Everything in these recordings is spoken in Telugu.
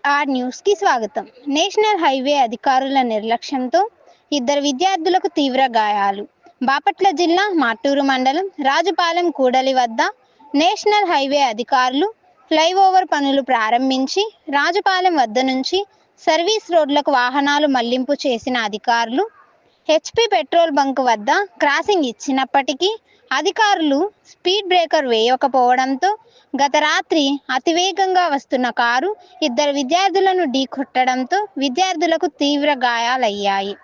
ఎన్టీఆర్ న్యూస్కి స్వాగతం. నేషనల్ హైవే అధికారుల నిర్లక్ష్యంతో ఇద్దరు విద్యార్థులకు తీవ్ర గాయాలు. బాపట్ల జిల్లా మాటూరు మండలం రాజుపాలెం కూడలి వద్ద నేషనల్ హైవే అధికారులు ఫ్లైఓవర్ పనులు ప్రారంభించి రాజుపాలెం వద్ద నుంచి సర్వీస్ రోడ్లకు వాహనాలు మళ్ళింపు చేసిన అధికారులు హెచ్పి పెట్రోల్ బంక్ వద్ద క్రాసింగ్ ఇచ్చినప్పటికీ అధికారులు స్పీడ్ బ్రేకర్ వేయకపోవడంతో గత రాత్రి అతివేగంగా వస్తున్న కారు ఇద్దరు విద్యార్థులను ఢీకొట్టడంతో విద్యార్థులకు తీవ్ర గాయాలయ్యాయి.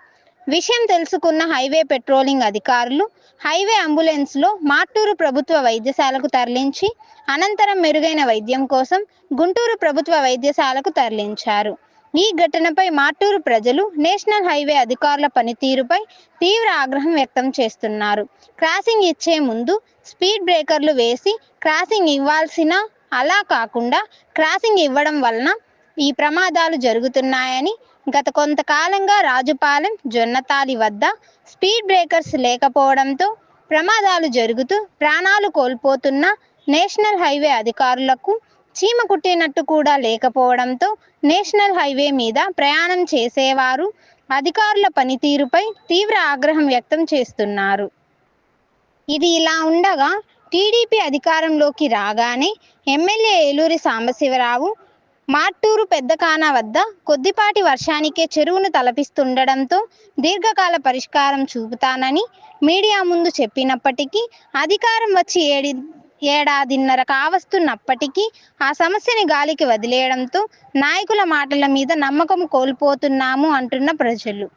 విషయం తెలుసుకున్న హైవే పెట్రోలింగ్ అధికారులు హైవే అంబులెన్స్లో మాటూరు ప్రభుత్వ వైద్యశాలకు తరలించి అనంతరం మెరుగైన వైద్యం కోసం గుంటూరు ప్రభుత్వ వైద్యశాలకు తరలించారు. ఈ ఘటనపై మాటూరు ప్రజలు నేషనల్ హైవే అధికారుల పనితీరుపై తీవ్ర ఆగ్రహం వ్యక్తం చేస్తున్నారు. క్రాసింగ్ ఇచ్చే ముందు స్పీడ్ బ్రేకర్లు వేసి క్రాసింగ్ ఇవ్వాల్సిన అలా కాకుండా క్రాసింగ్ ఇవ్వడం వలన ఈ ప్రమాదాలు జరుగుతున్నాయని గత కొంతకాలంగా రాజుపాలెం జొన్నతాలి వద్ద స్పీడ్ బ్రేకర్స్ లేకపోవడంతో ప్రమాదాలు జరుగుతూ ప్రాణాలు కోల్పోతున్న నేషనల్ హైవే అధికారులకు చీమ కుట్టినట్టు కూడా లేకపోవడంతో నేషనల్ హైవే మీద ప్రయాణం చేసేవారు అధికారుల పనితీరుపై తీవ్ర ఆగ్రహం వ్యక్తం చేస్తున్నారు. ఇది ఇలా ఉండగా టీడీపీ అధికారంలోకి రాగానే ఎమ్మెల్యే ఏలూరి సాంబశివరావు మార్టూరు పెద్దకానా వద్ద కొద్దిపాటి వర్షానికే చెరువును తలపిస్తుండడంతో దీర్ఘకాల పరిష్కారం చూపుతానని మీడియా ముందు చెప్పినప్పటికీ అధికారం వచ్చి ఏడి ఏడాదిన్నర కావస్తున్నప్పటికీ ఆ సమస్యని గాలికి వదిలేయడంతో నాయకుల మాటల మీద నమ్మకం కోల్పోతున్నాము అంటున్న ప్రజలు.